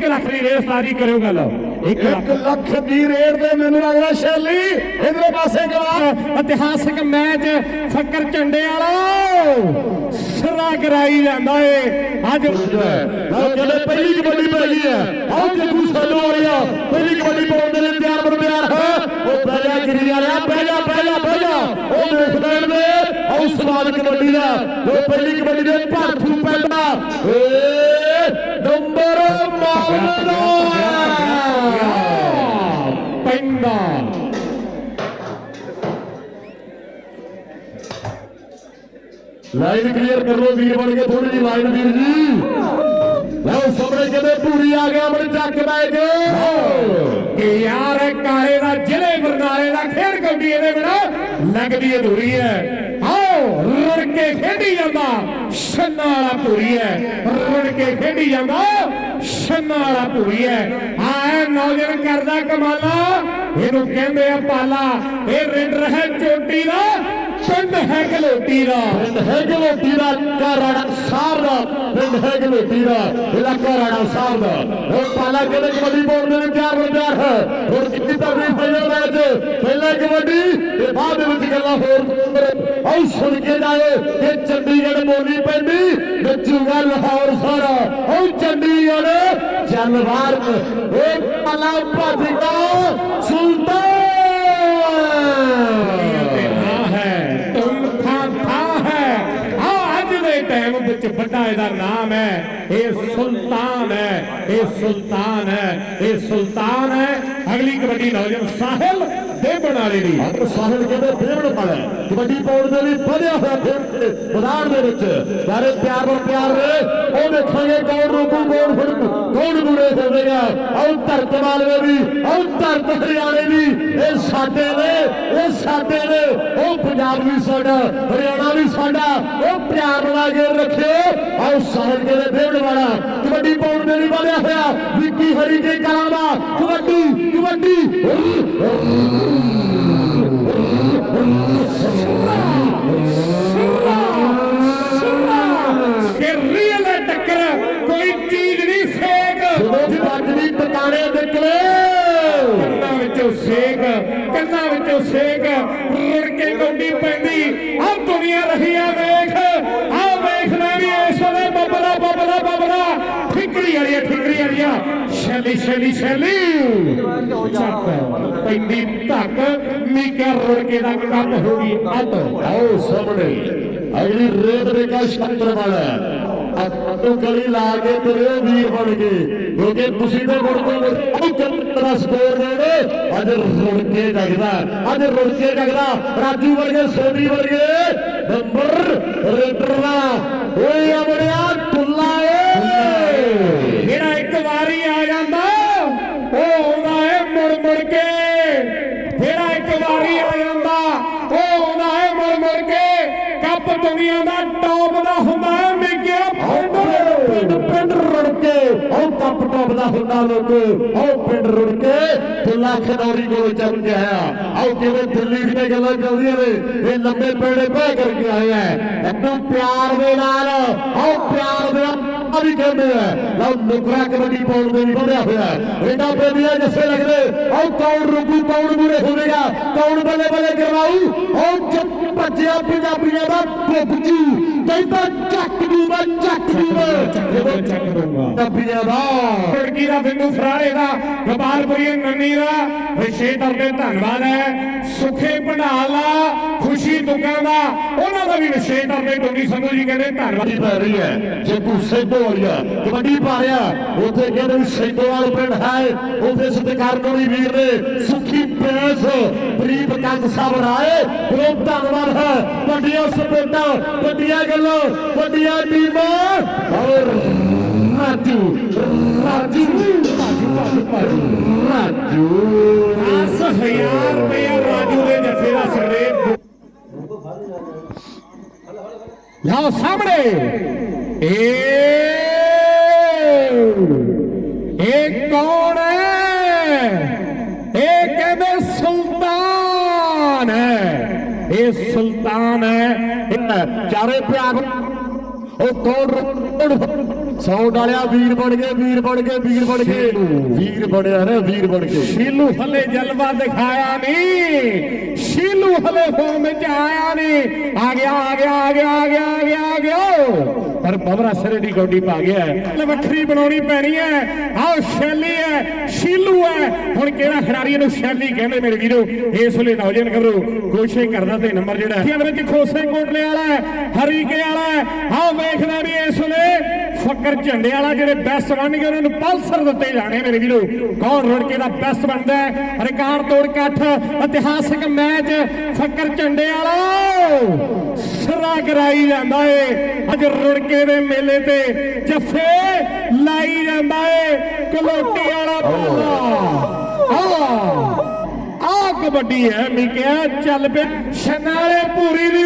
1 ਲੱਖ ਦੀ race ਤਾਰੀ ਕਰਿਓ ਗੱਲ। 1 ਲੱਖ। 1 ਲੱਖ ਦੀ ਰੇਡ ਦੇ ਮੈਨੂੰ ਲੱਗਦਾ ਸ਼ੈਲੀ ਇਧਰਲੇ ਪਾਸੇ ਗਵਾ ਇਤਿਹਾਸਕ ਮੈਚ ਫੱਕਰ ਝੰਡੇ ਵਾਲਾ ਸਰਾ ਕਰਾਈ ਜਾਂਦਾ ਏ। ਅੱਜ ਕਹਿੰਦੇ ਪਹਿਲੀ ਕਬੱਡੀ ਪੈ ਗਈ ਹੈ। ਆਓ ਜੱਗੂ ਸਾਡੋ ਵਾਲਿਆ ਪਹਿਲੀ ਕਬੱਡੀ ਪਾਉਣ ਦੇ ਲਈ ਤਿਆਰ ਬਰ ਤਿਆਰ ਹੈ ਉਹ ਬਹਿ ਜਾ ਗਿਰੀ ਵਾਲਿਆ ਬਹਿ ਜਾ ਬਹਿ ਜਾ ਬਹਿ ਜਾ। ਉਹ ਦੇਖ ਲੈਣ ਦੇ। ਆਓ ਸਵਾਦ ਕਬੱਡੀ ਦਾ। ਜੋ ਪਹਿਲੀ ਕਬੱਡੀ ਦੇ ਭਾਰਤੂ ਪੈਂਦਾ। ਏ ਪੈਂਦਾ ਲਾਈਨ ਕਲੀਅਰ ਕਰ ਲੋ ਵੀਰ ਬਣ ਕੇ ਥੋੜੀ ਜੀ ਲਾਈਨ ਵੀਰ ਜੀ। ਲਓ ਸਾਹਮਣੇ ਕਹਿੰਦੇ ਪੂਰੀ ਆ ਗਿਆ ਮਨ ਚੱਕ ਬੈ ਕੇ। ਕਿ ਯਾਰ ਕਾਲੇ ਦਾ ਜ਼ਿਲ੍ਹੇ ਬਰਨਾਲੇ ਦਾ ਖੇਡ ਕਬੱਡੀ ਇਹਦੇ ਬਿਨਾ ਲੱਗਦੀ ਅਧੂਰੀ ਹੈ। ਕੇ ਖੇਡੀ ਜਾਂਦਾ ਛੰਨਾ ਵਾਲਾ ਭੂਰੀ ਹੈ। ਰੁੜ ਕੇ ਖੇਡੀ ਜਾਂਦਾ ਛੰਨਾ ਵਾਲਾ ਭੂਰੀ ਹੈ। ਆਏ ਨੌਜਵਾਨ ਕਰਦਾ ਕਮਾਲਾ, ਇਹਨੂੰ ਕਹਿੰਦੇ ਆ ਪਾਲਾ। ਇਹ ਰੇਡਰ ਹੈ ਚੋਟੀ ਦਾ ਪਿੰਡ ਹੈ ਗਲੋਟੀ ਦਾ। ਪਿੰਡ ਹੈ ਗਲੋਟੀ ਦਾ ਘਰਾੜਾ ਸਾਹਿਬ ਦਾ। ਪਿੰਡ ਹੈ ਗਲੋਟੀ ਦਾ, ਇਲਾਕਾ ਰਾਣਾ ਸਾਹਿਬ ਦਾ। ਉਹ ਪਾਲਾ ਕਹਿੰਦੇ ਕਬੱਡੀ ਪਾਉਣ ਦੇ ਲਈ ਤਿਆਰ ਹੈ ਹੁਣ ਕਿੰਨੀ ਤਗੜੀ ਫਾਈਨਲ ਮੈਚ ਪਹਿਲਾ ਕਬੱਡੀ ਤੇ ਬਾਅਦ ਦੇ ਵਿੱਚ ਗੱਲਾਂ ਹੋਰ। ਆਓ ਸੁਣ ਕੇ ਜਾਓ ਕਿ ਚੰਡੀਗੜ੍ਹ ਬੋਲੀ ਪੈਂਦੀ ਨੱਚੂਗਾ ਲਾਹੌਰ ਸਾਰਾ। ਆਓ ਚੰਡੀਗੜ੍ਹ ਜਲਵਾਰ ਉਹ ਪਾਲਾ ਭਾਜੀਗਾ ਸੁਲਤਾਨ ਤੇ ਨਾ ਹੈ ਤੁਮ ਥਾ ਥਾ ਹੈ ਆ ਅੱਜ ਦੇ ਟਾਈਮ ਵਿੱਚ ਵੱਡਾ ਇਹਦਾ ਨਾਮ ਹੈ ਇਹ ਸੁਲਤਾਨ ਹੈ ਇਹ ਸੁਲਤਾਨ ਹੈ ਇਹ ਸੁਲਤਾਨ ਹੈ। ਅਗਲੀ ਕਬੱਡੀ ਨੌਜਵਾਨ ਸਾਹਿਲ ਦੇਵਣ ਵਾਲੇ ਦੀ ਅਗਰ ਸਾਹਿਲ ਕਹਿੰਦੇ ਫੇਵੜ ਪਾਲਾ ਕਬੱਡੀ ਪਾਉਣ ਦੇ ਲਈ ਵਧਿਆ ਹੋਇਆ ਫੇਵੜ ਮੈਦਾਨ ਦੇ ਵਿੱਚ। ਸਾਰੇ ਪਿਆਰ ਨਾਲ ਪਿਆਰ ਨੇ ਉਹ ਦੇਖਾਂਗੇ ਕੌਣ ਰੋਕੂ, ਕੌਣ ਫੜੂ ਕੌਣ ਬੁਰੇ ਹੋਵੇਗਾ ਆਉ ਧਰਤ ਮਾਲਵੇ ਦੀ, ਆਉ ਧਰਤ ਹਰਿਆਣੇ ਦੀ। ਇਹ ਸਾਡੇ ਨੇ, ਇਹ ਸਾਡੇ ਨੇ। ਉਹ ਪੰਜਾਬ ਵੀ ਸਾਡਾ, ਹਰਿਆਣਾ ਵੀ ਸਾਡਾ। ਉਹ ਪਿਆਰ ਨਾਲ ਕੇ ਰੱਖਿਓ। ਆਉ ਸਾਹਿਲ ਕਹਿੰਦੇ ਫੇਵੜ ਵਾਲਾ ਕਬੱਡੀ ਪਾਉਣ ਦੇ ਲਈ ਵਧਿਆ ਹੋਇਆ। ਵਿੱਕੀ ਹਰੀ ਕੇ ਕਲਾਂ ਦਾ ਕਬੱਡੀ ਕਬੱਡੀ। ਕਿ ਰੀਅਲ ਹੈ ਟੱਕਰ ਕੋਈ ਚੀਜ਼ ਠਿਕਰੀ ਵਾਲੀਆ ਠਿਕਰੀ ਵਾਲੀਆ। ਸ਼ੈਲੀ ਸ਼ੈਲੀ ਸ਼ੈਲੀ। ਚੱਕ, ਪੈਂਦੀ ਧੱਕ। ਮੀਕਾ ਰੁੜ ਕੇ ਦਾ ਕੱਪ ਹੋ ਗਈ ਅੱਧ। ਆਓ ਸਾਹਮਣੇ। ਅਗਲੀ ਰੇਤ ਦੇ ਕਾ ਸ਼ੰਤਰ ਵਾਲਾ ਅੱਤੋਂ ਗਲੀ ਲਾ ਕੇ ਤੁਰਿਓ ਵੀਰ ਬਣ ਕੇ ਕਿਉਂਕਿ ਤੁਸੀਂ ਤੇ ਮੁੜਦੇ ਉਹ ਕੰਤਰਾ ਸਕੋਰ ਦੇਣੇ ਅੱਜ ਰੁੜ ਕੇ ਜਗਦਾ। ਅੱਜ ਰੁੜ ਕੇ ਰਾਜੂ ਵਰਗੇ, ਸੋਨੀ ਵਰਗੇ। ਨੰਬਰ ਰੇਟਰ ਦਾ। ਓਏ ਅਮੜਿਆ ਟੁੱਲਾ ਉਹ ਟੋਪ ਦਾ ਹੁੰਦਾ ਲੋਕ। ਉਹ ਪਿੰਡ ਰੁੜ ਕੇ ਦੁੱਲਾ ਖਨੌਰੀ ਕੋਲ ਚੱਲ ਕੇ ਆਓ ਕਿਵੇਂ ਦਿੱਲੀ ਦੀਆਂ ਗੱਲਾਂ ਚੱਲਦੀਆਂ ਨੇ। ਇਹ ਲੰਬੇ ਪੇੜੇ ਪੈ ਕਰਕੇ ਆਏ ਆ ਇੱਕਦਮ ਪਿਆਰ ਦੇ ਨਾਲ, ਆਓ ਪਿਆਰ ਦੇ ਨਾਲ ਵੀ ਕਹਿੰਦੇ ਆ। ਲਓ ਨੁਕਰਾ ਕਬੱਡੀ ਪਾਉਣ ਦੇ ਵੀ ਵਧਿਆ ਹੋਇਆ ਇਹਨਾਂ ਬੇਬੀਆਂ ਜੱਸੇ ਲੱਗਦੇ, ਆਓ ਕੌਣ ਰੁਕੂ, ਕੌਣ ਮੂਰੇ ਹੋਵੇਗਾ, ਕੌਣ ਬੱਲੇ ਬੱਲੇ ਕਰਵਾਊ? ਆਓ ਭੱਜਿਆ ਪੰਜਾਬੀਆਂ ਦਾ ਪੁੱਜੂ ਕਹਿੰਦਾ ਚੱਕ ਦੂ ਮੈਂ ਚੱਕ ਦੂ ਮੈਂ ਜਦੋਂ ਚੱਕ ਦੂੰਗਾ ਪੰਜਾਬੀਆਂ ਦਾ ਖੁੜਕੀ ਦਾ ਬਿੰਦੂ ਫਰਾੜੇ ਦਾ ਗੋਪਾਲਪੁਰੀ ਨੰਨੀ ਦਾ। ਵਿਸ਼ੇ ਤੌਰ ਤੇ ਧੰਨਵਾਦ ਹੈ। ਸੁਖੇ ਭੰਡਾਲਾ ਖੁਸ਼ੀ ਦੁੱਗਾਂ ਦਾ। ਉਹਨਾਂ ਦਾ ਵੀ ਵਿਸ਼ੇ ਤੌਰ ਤੇ ਟੋਨੀ ਸੰਧੂ ਜੀ ਕਹਿੰਦੇ ਧੰਨਵਾਦ। ਕਬੱਡੀ ਪੈ ਰਹੀ ਹੈ। ਜੱਗੂ ਸੈਦੋ ਵਾਲੀਆ ਕਬੱਡੀ ਪਾ ਰਿਹਾ ਉੱਥੇ ਕਹਿੰਦੇ ਪਿੰਡ ਹੈ। ਉੱਥੇ ਸਤਿਕਾਰਨੋਰੀ ਵੀਰ ਨੇ ਸੁਖੀ ਪੈਸ ਪ੍ਰੀਤ ਕੰਗ ਸਾਹਿਬ ਰਾਏ ਬਹੁਤ ਧੰਨਵਾਦ। ਹੈ। ਵੱਡੀਆਂ ਸਪੋਰਟਾਂ ਵੱਡੀਆਂ ਗੱਲਾਂ ਵੱਡੀਆਂ ਟੀਮਾਂ। ਔਰ ਰਾਜੂ ਰਾਜੂ ਰਾਜੂ ਰਾਜੂ ਰਾਜੂ। 10000 ਰੁਪਇਆ ਰਾਜੂ ਦੇ ਜੱਫੇ ਦਾ ਸਰਵੇ ਲਓ ਸਾਹਮਣੇ। ਏ ਇਹ ਇਹ ਸੁਲਤਾਨ ਹੈ। ਚਾਰੇ ਪਿਆਰ ਉਹ ਕੌਣ ਰੋਣ ਸਾਊਂਡ ਵਾਲਿਆ ਵੀਰ ਬਣ ਗਏ ਵੀਰ ਬਣ ਗਏ ਵੀਰ ਬਣ ਗਏ। ਵੀਰ ਬਣਿਆ ਨਾ ਵੀਰ ਬਣ ਕੇ ਸ਼ੀਲੂ ਹਲੇ ਜਲਵਾ ਦਿਖਾਇਆ ਨਹੀਂ। ਸ਼ੀਲੂ ਹਲੇ ਫੋਮ ਵਿੱਚ ਆਇਆ ਨਹੀਂ। ਆ ਗਿਆ ਆ ਗਿਆ ਆ ਗਿਆ ਆ ਗਿਆ ਆ ਗਿਆ ਆ ਗਿਆ। ਪਰ ਬਬਰਾ ਸਿਰੇ ਦੀ ਗੋਡੀ ਪਾ ਗਿਆ। ਲੈ ਵੱਖਰੀ ਬਣਾਉਣੀ ਪੈਣੀ ਹੈ। ਆਹ ਸ਼ੈਲੀ ਹੈ ਸ਼ੀਲੂ ਹੈ। ਹੁਣ ਕਿਹੜਾ ਖਿਡਾਰੀ ਇਹਨੂੰ ਸ਼ੈਲੀ ਕਹਿੰਦੇ ਮੇਰੇ ਵੀਰੋ? ਇਸ ਵੇਲੇ ਨੌਜਵਾਨ ਗੱਭਰੂ ਕੋਸ਼ਿਸ਼ ਕਰਦਾ ਤੇ ਨੰਬਰ ਜਿਹੜਾ ਹੈ। ਵਿੱਚ ਖੋਸੇ ਕੋਟਲੇ ਵਾਲਾ ਹੈ ਹਰੀਕੇ ਵਾਲਾ ਹੈ। ਆਹ ਵੇਖਦਾ ਵੀ ਇਸ ਵੇਲੇ ਫੱਕਰ ਝੰਡੇ ਵਾਲਾ ਜਿਹੜੇ ਬੈਸਟ ਬਣਨਗੇ ਉਹਨਾਂ ਨੂੰ ਪਲਸਰ ਦਿੱਤੇ ਜਾਣੇ ਮੇਰੇ ਵੀਰੋ। ਕੌਣ ਰੁੜ ਦਾ ਬੈਸਟ ਬਣਦਾ ਹੈ? ਰਿਕਾਰਡ ਤੋੜ ਇਕੱਠ ਇਤਿਹਾਸਕ ਮੈਚ, ਫੱਕਰ ਝੰਡੇ ਵਾਲਾ। ਸਰਾ ਕਰਾਈ ਜਾਂਦਾ ਏ। ਅੱਜ ਰੁੜਕੇ ਦੇ ਮੇਲੇ ਤੇ ਜੱਫੇ ਲਾਈ ਜਾਂਦਾ ਏ। ਕਲੋਟੀ ਵਾਲਾ ਬਾਲਾ। ਆ ਆ ਕਬੱਡੀ ਹੈ ਮਿਕਿਆ ਚੱਲ ਪਿਆ ਸ਼ਨਾਲੇ ਪੂਰੀ ਦੀ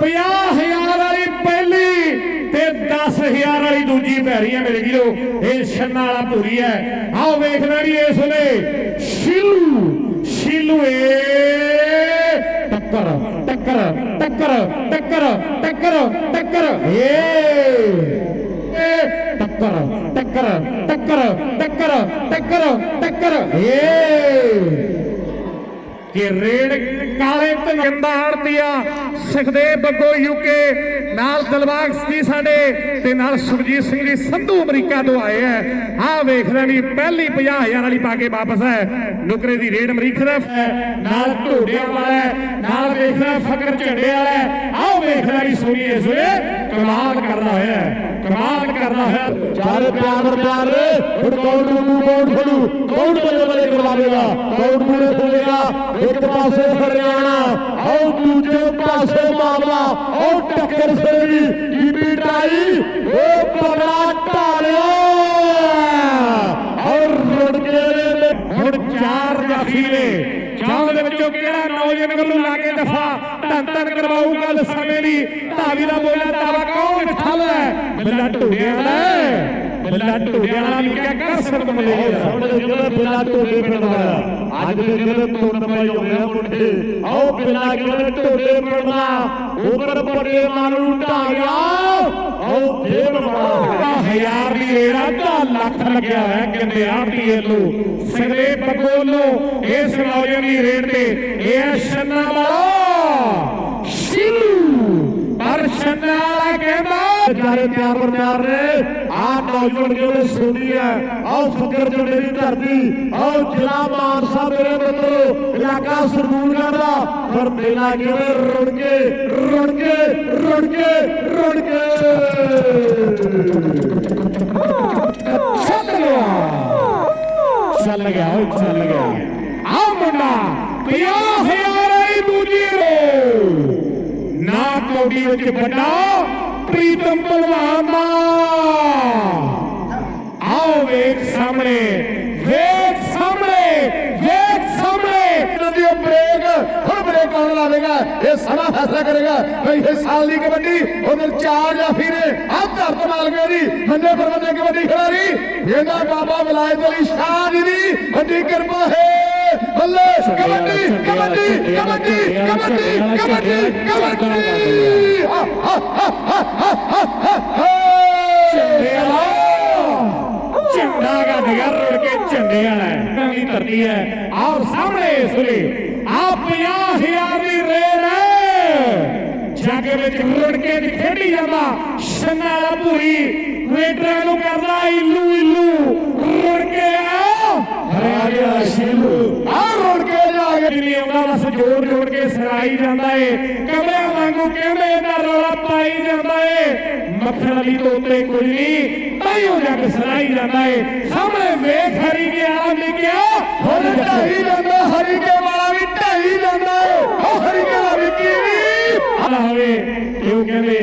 50000 ਵਾਲੀ ਪਹਿਲੀ ਤੇ 10000 ਵਾਲੀ ਦੂਜੀ ਪੈ ਰਹੀ ਹੈ ਮੇਰੇ ਵੀਰੋ ਇਹ ਛੰਨਾ ਵਾਲਾ ਪੂਰੀ ਹੈ ਆਓ ਵੇਖਣਾ ਵੀ ਇਸ ਵੇਲੇ ਸ਼ੀਲੂ ਸ਼ੀਲੂ ਏ ਟੱਕਰ ਟੱਕਰ ਟੱਕਰ ਟੱਕਰ ਟੱਕਰ ਟੱਕਰ ਏ ਟੱਕਰ ਟੱਕਰ ਟੱਕਰ ਟੱਕਰ ਟੱਕਰ ਟੱਕਰ ਏ ਕਿ ਰੇਡ ਕਾਲੇ ਤੇ ਗੰਦਾ ਆੜਤੀਆ ਬੱਗੋ ਯੂਕੇ ਨਾਲ ਦਿਲਬਾਗ ਜੀ ਸਾਡੇ ਤੇ ਨਾਲ ਸੁਰਜੀਤ ਸਿੰਘ ਜੀ ਸੰਧੂ ਅਮਰੀਕਾ ਤੋਂ ਆਏ ਐ ਆਹ ਵੇਖਦਾ ਵੀ ਪਹਿਲੀ 50000 ਵਾਲੀ ਪਾ ਕੇ ਵਾਪਸ ਹੈ ਨੁਕਰੇ ਦੀ ਰੇਡ ਅਮਰੀਕਾ ਦਾ ਹੈ, ਨਾਲ ਢੋਡਿਆਂ ਵਾਲਾ ਨਾਲ ਵੇਖਦਾ ਫਕਰ ਝੰਡੇ ਵਾਲਾ ਹੈ। ਆਹ ਵੇਖਦਾ ਸੋਨੀ ਇਸ ਵੇਲੇ ਕਮਾਲ ਕਰਦਾ ਹੋਇਆ ਕਮਾਲ ਕਰਦਾ ਹੋਇਆ। ਚਾਰੇ ਪਿਆਰ ਪਿਆਰ ਹੁਣ ਕੌਣ ਨੂੰ ਕੌਣ ਖੜੂ? ਕੌਣ ਬੱਲੇ ਬੱਲੇ ਕਰਵਾਵੇਗਾ? ਕੌਣ ਪੂਰੇ ਹੋਵੇਗਾ ਇੱਕ ਪਾਸੇ ਹਰਿਆਣਾ ਆਓ ਦੂਜੇ ਪਾਸੇ ਮਾਮਲਾ। ਆਓ ਟੱਕਰ ਸਰੀ ਬੀਬੀ ਟਾਈ। ਉਹ ਬੜਾ ਢਾਲਿਆ। ਔਰ ਰੁੜ ਕੇ ਹੁਣ ਚਾਰ ਜਾਫੀ ਨੇ। ਚਾਹ ਦੇ ਵਿੱਚੋਂ ਕਿਹੜਾ ਨੌਜਵਾਨ ਵੱਲੋਂ ਲਾ ਕੇ ਦਫਾ? ਧੰਨ ਧੰਨ ਕਰਵਾਊ ਗੱਲ ਸਮੇਂ ਦੀ। ਧਾਵੀ ਦਾ ਬੋਲਿਆ ਤਾਵਾ ਕੌਣ ਠੱਲ ਹੈ ਬੱਲਾ ਢੂੜਿਆਂ ਵਾਲਾ ਹੈ। ਬੱਲਾ ਢੂੜਿਆਂ ਵਾਲਾ ਵੀ ਕਿਆ ਕਰ ਸਕਦਾ ਮਲੇਰੀਆ ਸਾਹਮਣੇ ਜਿਹੜੇ ਬਿਲਾ ਢੋਡੇ ਪਿੰਡ ਦਾ। ਅੱਜ ਦੇ ਜਿਹੜੇ ਤੁਰਨ ਪਈ ਹੋਏ ਆ ਮੁੰਡੇ। ਆਓ ਬਿਲਾ ਜਿਹੜੇ ਢੋਡੇ ਪਿੰਡ ਦਾ? ਉਪਰ ਪੱਟੇ ਨਾਲ ਉਟਾ ਗਿਆ ਆਓ ਦੇਵ ਵਾਲਾ ਹਜ਼ਾਰ ਦੀ ਰੇੜਾ ਦਾ ਲੱਖ ਲੱਗਿਆ ਹੋਇਆ ਕਿੰਨੇ ਆੜਤੀਏ ਨੂੰ ਸਗਲੇ ਬਗੋਲੋ ਇਸ ਨੌਜਵਾਨ ਦੀ ਰੇਡ ਤੇ ਇਹ ਛੰਨਾ ਵਾਲਾ। ਸ਼ਿਲੂ। ਪਰ ਛੰਨਾ ਵਾਲਾ ਕਹਿੰਦਾ ਚਾਰੇ ਪਿਆਰ ਪਰ ਪਿਆਰ ਨੇ ਆ ਨੌਜਵਾਨ ਜਿਹੜੇ ਸੋਨੀ ਹੈ ਆਓ ਫਕਰ ਜੁੜੇ ਦੀ ਧਰਤੀ ਆਓ ਜ਼ਿਲ੍ਹਾ ਮਾਨਸਾ ਮੇਰੇ ਮਿੱਤਰੋ ਇਲਾਕਾ ਸਰਦੂਲਗੜ੍ਹ ਦਾ ਪਰ ਮੇਲਾ ਕਿਵੇਂ ਰੁੜ ਕੇ ਰੁੜ ਕੇ ਰੁੜ ਕੇ ਰੁੜ ਕੇ ਚੱਲ ਗਿਆ ਚੱਲ ਗਿਆ ਓਏ ਚੱਲ ਗਿਆ ਆ ਮੁੰਡਾ 50000 ਵਾਲੀ ਦੂਜੀ ਰੋ ਨਾ ਕੌਡੀ ਵਿੱਚ ਵੱਡਾ ਪ੍ਰੀਤਮ ਪਹਿਲਵਾਨ ਦਾ। ਆਓ ਵੇਖ ਸਾਹਮਣੇ ਵੇਖ ਸਾਹਮਣੇ ਵੇਖ ਸਾਹਮਣੇ। ਇਹਨਾਂ ਬ੍ਰੇਕ, ਹੁਣ ਬ੍ਰੇਕ ਕੌਣ ਲਾਵੇਗਾ, ਇਹ ਸਾਰਾ ਫੈਸਲਾ ਕਰੇਗਾ ਭਈ ਇਹ ਸਾਲ ਦੀ ਕਬੱਡੀ ਉਧਰ ਚਾਰ ਜਾਫੀ ਨੇ। ਆ ਧਰਤ ਮਾਲਕੇ ਦੀ ਮੰਨੇ ਪਰਵੰਨੇ ਕਬੱਡੀ ਖਿਡਾਰੀ। ਇਹਦਾ ਬਾਬਾ ਵਿਲਾਇਤ ਅਲੀ ਸ਼ਾਹ ਜੀ ਦੀ ਵੱਡੀ ਕਿਰਪਾ ਹੈ। ਕਬੱਡੀ ਕਬੱਡੀ ਕਬੱਡੀ ਕਬੱਡੀ ਕਬੱਡੀ ਕਬੱਡੀ ਝੰਡੇ ਵਾਲਾ ਝੰਡਾ ਗਾ ਨਗਰ ਰੋੜ ਕੇ ਝੰਡੇ ਵਾਲਾ ਹੈ ਧਰਤੀ ਹੈ ਆਹ ਸਾਹਮਣੇ ਇਸ ਵੇਲੇ ਆ 50000 ਦੀ ਰੇਡ ਹੈ ਜੱਗ ਵਿੱਚ ਰੁੜ ਕੇ ਖੇਡੀ ਜਾਂਦਾ ਛੰਨਾ ਵਾਲਾ ਭੂਰੀ ਰੇਡਰਾਂ ਨੂੰ ਕਰਦਾ ਇਲੂ ਇਲੂ ਰੁੜ ਕੇ ਆ ਹਰਿਆ ਗਿਆ ਸ਼ੀਲੂ ਆ ਰੁੜ ਕੇ ਜਾ ਕੇ ਨਹੀਂ ਆਉਂਦਾ ਬਸ ਜੋੜ ਜੋੜ ਕੇ ਸਰਾਈ ਜਾਂਦਾ ਏ। ਕਮਲਿਆਂ ਵਾਂਗੂ ਕਹਿੰਦੇ ਦਾ ਰੌਲਾ ਪਾਈ ਜਾਂਦਾ ਏ। ਮੱਖਣ ਵਾਲੀ ਤੋਂ ਉੱਤੇ ਕੁਝ ਨਹੀਂ ਤਾਈਓ ਜੱਗ ਸਰਾਈ ਜਾਂਦਾ ਏ। ਸਾਹਮਣੇ ਵੇਖ ਹਰੀ ਗਿਆ ਲਿਖਿਆ ਹੁਣ ਢਾਈ ਜਾਂਦਾ ਹਰੀਕੇ ਵਾਲਾ ਵੀ ਢਾਈ ਜਾਂਦਾ ਉਹ ਹਰੀਕੇ ਵਾਲਾ ਵੀ ਕੀ ਹੋਵੇ ਕਿਉਂ ਕਹਿੰਦੇ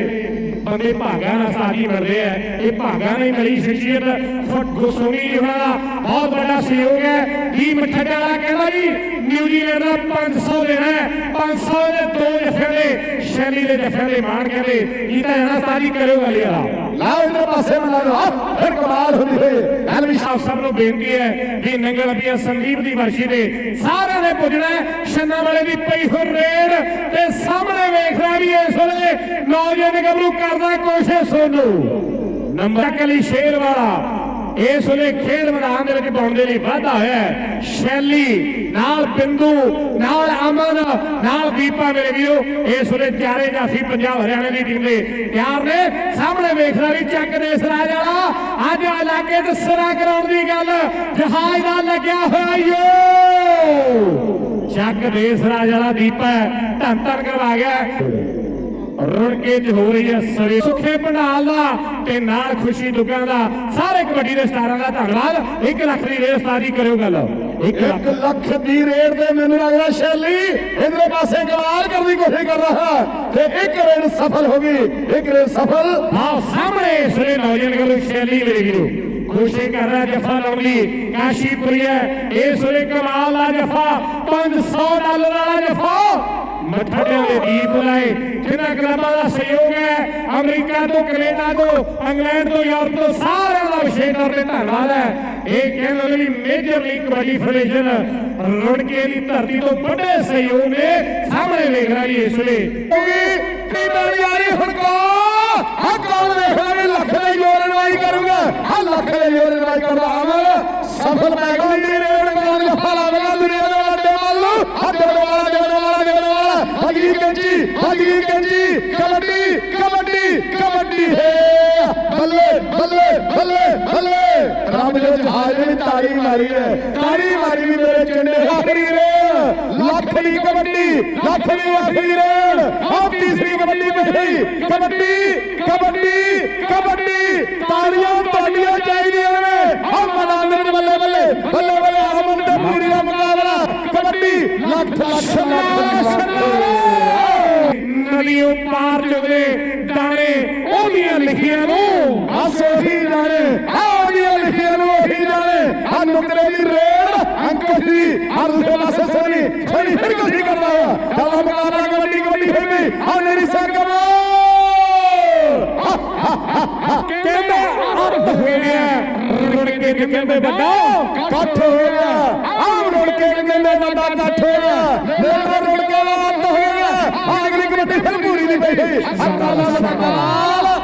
ਬੰਦੇ ਭਾਗਾ ਨਾਲ ਸਾਥੀ ਮਿਲਦੇ ਆ। ਇਹ ਭਾਗਾ ਨਹੀਂ ਮਿਲੀ ਸ਼ਖਸੀਅਤ ਫੁੱਟ ਗੋਸੋਨੀ ਹੋਣਾ ਦਾ ਬਹੁਤ ਵੱਡਾ ਸਹਿਯੋਗ ਹੈ। ਮਠੱਡਾ ਵਾਲਾ ਕਹਿੰਦਾ ਜੀ ਨਿਊਜ਼ੀਲੈਂਡ ਦਾ 500 ਦੇਣਾ ਹੈ 500 ਦੇ ਦੋ ਜਫੇ ਦੇ ਸ਼ੈਲੀ ਦੇ ਜਫੇ ਦੇ ਮਾਣ ਕਹਿੰਦੇ ਇਹ ਤਾਂ ਜਾਣਾ ਸਾਜੀ ਕਰਿਓ ਗੱਲ ਵਾਲਾ ਲਾਓ ਇਧਰ ਪਾਸੇ ਮਿਲਾ ਦੋ ਫਿਰ ਕਮਾਲ ਹੁੰਦੀ ਹੋਏ ਐਲਵੀ ਸਾਹਿਬ ਸਭ ਨੂੰ ਬੇਨਤੀ ਹੈ ਕਿ ਨੰਗਲ ਅਪੀਆ ਸੰਦੀਪ ਦੀ ਵਰਸ਼ੀ ਦੇ ਸਾਰਿਆਂ ਨੇ ਪੁੱਜਣਾ। ਛੰਨਾ ਵਾਲੇ ਦੀ ਪਈ ਹੋ ਰੇਡ ਤੇ ਸਾਹਮਣੇ ਵੇਖ ਰਿਹਾ ਵੀ ਇਸ ਵੇਲੇ ਨੌਜਵਾਨ ਗੱਭਰੂ ਕਰਦਾ ਕੋਸ਼ਿਸ਼ ਸੋਨੂ ਨੰਬਰ ਕਲੀ ਸ਼ੇਰ ਵਾਲਾ ਇਸ ਵੇਲੇ ਖੇਡ ਮੈਦਾਨ ਦੇ ਵਿੱਚ ਪਾਉਣ ਦੇ ਲਈ ਵਾਧਾ ਹੋਇਆ ਹੈ। ਸ਼ੈਲੀ ਨਾਲ ਬਿੰਦੂ, ਨਾਲ ਅਮਨ, ਨਾਲ ਦੀਪਾ ਮੇਰੇ ਵੀਰੋ, ਇਸ ਵੇਲੇ ਚਾਰੇ ਜਾਫੀ ਪੰਜਾਬ ਹਰਿਆਣਾ ਦੀ ਟੀਮ ਦੇ ਤਿਆਰ ਨੇ। ਸਾਹਮਣੇ ਵੇਖਦਾ ਵੀ ਚੱਕ ਦੇ ਸਰਾਜ ਵਾਲਾ। ਅੱਜ ਇਲਾਕੇ ਤੇ ਸਰਾ ਕਰਾਉਣ ਦੀ ਗੱਲ ਜਹਾਜ਼ ਦਾ ਲੱਗਿਆ ਹੋਇਆ ਯੋ ਚੱਕ ਦੇਸ ਰਾਜ ਵਾਲਾ ਦੀਪਾ ਧੰਨ ਧੰਨ ਕਰਵਾ ਗਿਆ। ਰੁੜਕੇ ਚ ਹੋ ਰਹੀ ਹੈ ਸਰੇ ਸੁਖੇ ਪੰਡਾਲ ਦਾ ਤੇ ਨਾਲ ਖੁਸ਼ੀ ਦੁੱਗਾਂ ਦਾ। ਸਾਰੇ ਕਬੱਡੀ ਦੇ ਸਟਾਰਾਂ ਦਾ ਧੰਨਵਾਦ। 1 ਲੱਖ ਦੀ ਰੇਸ ਤਾਰੀ ਕਰਿਓ ਗੱਲ। 1 ਲੱਖ। 1 ਲੱਖ ਦੀ ਰੇਡ ਤੇ ਮੈਨੂੰ ਲੱਗਦਾ ਸ਼ੈਲੀ ਇਧਰੇ ਪਾਸੇ ਗਵਾਲ ਕਰਨ ਦੀ ਕੋਸ਼ਿਸ਼ ਕਰ ਰਹਾ ਤੇ ਇੱਕ ਰੇਡ ਸਫਲ ਹੋ ਗਈ। ਇੱਕ ਰੇਡ ਸਫਲ। ਆਹ ਸਾਹਮਣੇ ਸਰੇ ਨੌਜਵਾਨ ਗੱਲੋਂ ਸ਼ੈਲੀ ਮੇਰੇ ਵੀਰੋ। ਕੋਸ਼ਿਸ਼ ਕਰ ਰਿਹਾ ਜਫਾ ਲਾਉਣ ਲਈ ਕਾਸ਼ੀਪੁਰੀਆ ਇਸ ਵੇਲੇ ਕਮਾਲ ਦਾ ਜਫਾ। 500 ਡਾਲਰ ਵਾਲਾ ਜਫਾ। ਮੱਠੜਿਆਂ ਦੇ ਦੀਪ ਲਾਏ ਜਿਨ੍ਹਾਂ ਕਲੱਬਾਂ ਦਾ ਸਹਿਯੋਗ ਹੈ, ਅਮਰੀਕਾ ਤੋਂ, ਕੈਨੇਡਾ ਤੋਂ, ਇੰਗਲੈਂਡ ਤੋਂ, ਯੂਰਪ ਤੋਂ ਸਾਰਿਆਂ ਦਾ ਵਿਸ਼ੇਸ਼ ਤੌਰ ਤੇ ਧੰਨਵਾਦ ਹੈ। ਇਹ ਕਹਿੰਦੇ ਨੇ ਵੀ major league kabaddi federation Rurke ਦੀ ਧਰਤੀ ਤੋਂ ਵੱਡੇ ਸਹਿਯੋਗ ਨੇ ਸਾਹਮਣੇ ਵੇਖ ਰਿਹਾ ਜੀ ਇਸ ਵੇਲੇ। ਹੋਗੀ ਟੀ ਤਾਲੀ ਆ ਰਹੀ ਹੁਣ ਕੋ ਆ ਕੌਣ ਵੇਖਦਾ ਵੀ ਲੱਖ ਦੇ ਜੋਰ ਰਵਾਈ ਕਰੂਗਾ? ਆ ਲੱਖ ਦੇ ਜੋਰ ਰਵਾਈ ਕਰਦਾ ਅਮਰ ਸਫਲ ਮੈਗਲ ਦੀ ਰੇਡ ਕੌਣ ਜਫਾ ਲਾਵੇਗਾ ਦੁਨੀਆ ਦੇ ਵੱਡੇ ਵੱਲ ਆ ਦੇਣ ਵਾਲਾ ਦੇਣ ਵਾਲਾ ਦੇਣ ਵਾਲਾ ਅਗਲੀ ਕੰਜੀ ਅਗਲੀ ਕੰਜੀ ਕਬੱਡੀ ਕਬੱਡੀ ਕਬੱਡੀ ਹੈ ਬੱਲੇ ਬੱਲੇ ਬੱਲੇ ਬੱਲੇ ਰੱਬ ਦੇ ਜਹਾਜ਼ ਨੇ ਤਾੜੀ ਮਾਰੀ ਹੈ ਤਾੜੀ ਮਾਰੀ ਵੀ ਮੇਰੇ ਚੰਡੇ ਆਖਰੀ ਰੇਡ ਲੱਖ ਦੀ ਕਬੱਡੀ ਲੱਖ ਦੀ ਆਖਰੀ ਰੇਡ ਆ ਤੀਸਰੀ ਕਬੱਡੀ ਪਈ ਕਬੱਡੀ ਕਬੱਡੀ ਕਬੱਡੀ ਤਾੜੀਆਂ ਤੁਹਾਡੀਆਂ ਚਾਹੀਦੀਆਂ ਨੇ ਆ ਮਨਾਂਦਰ ਦੇ ਬੱਲੇ ਬੱਲੇ ਬੱਲੇ ਬੱਲੇ ਅਮਨ ਤੇ ਪੂਰੀ ਦਾ ਮੁਕਾਬਲਾ ਪਾਰ ਚੁਗਦੇ ਦਾਣੇ, ਉਹਦੀਆਂ ਲਿਖੀਆਂ ਨੂੰ ਆਸ ਉਹੀ ਜਾਣੇ ਆ ਉਹਦੀਆਂ ਲਿਖੀਆਂ ਨੂੰ ਉਹੀ ਜਾਣੇ ਆ ਨੁਕਰੇ ਦੀ ਰੇਡ ਅੰਕਲ ਦੀ ਆ ਦੂਸਰੇ ਪਾਸੇ ਸੋਨੀ ਸੋਨੀ ਫਿਰ ਕੋਸ਼ਿਸ਼ ਕਰਦਾ ਹੋਇਆ ਚੱਲ ਮੁਕਾਬਲਾ ਕਬੱਡੀ ਕਬੱਡੀ ਹੋਈ ਆ ਨਰੀ ਸੰਗਮ ਕਹਿੰਦੇ ਅੱਤ ਹੋ ਗਿਆ ਰੁੜ ਕੇ ਕਹਿੰਦੇ, ਵੱਡਾ ਕੱਠ ਹੋ ਗਿਆ। ਆ ਰੁੜ ਕੇ ਕਹਿੰਦੇ, ਵੱਡਾ ਕੱਠ ਹੋ ਗਿਆ। ਮੇਰਾ ਰੁੜ ਕੇ ਦਾ ਅੱਤ ਹੋ ਗਿਆ ਆ ਅਗਲੀ ਕਬੱਡੀ ਫਿਰ ਪੂਰੀ ਨਹੀਂ ਪਈ ਅੱਤਾ ਲਾ ਲੱਗਾ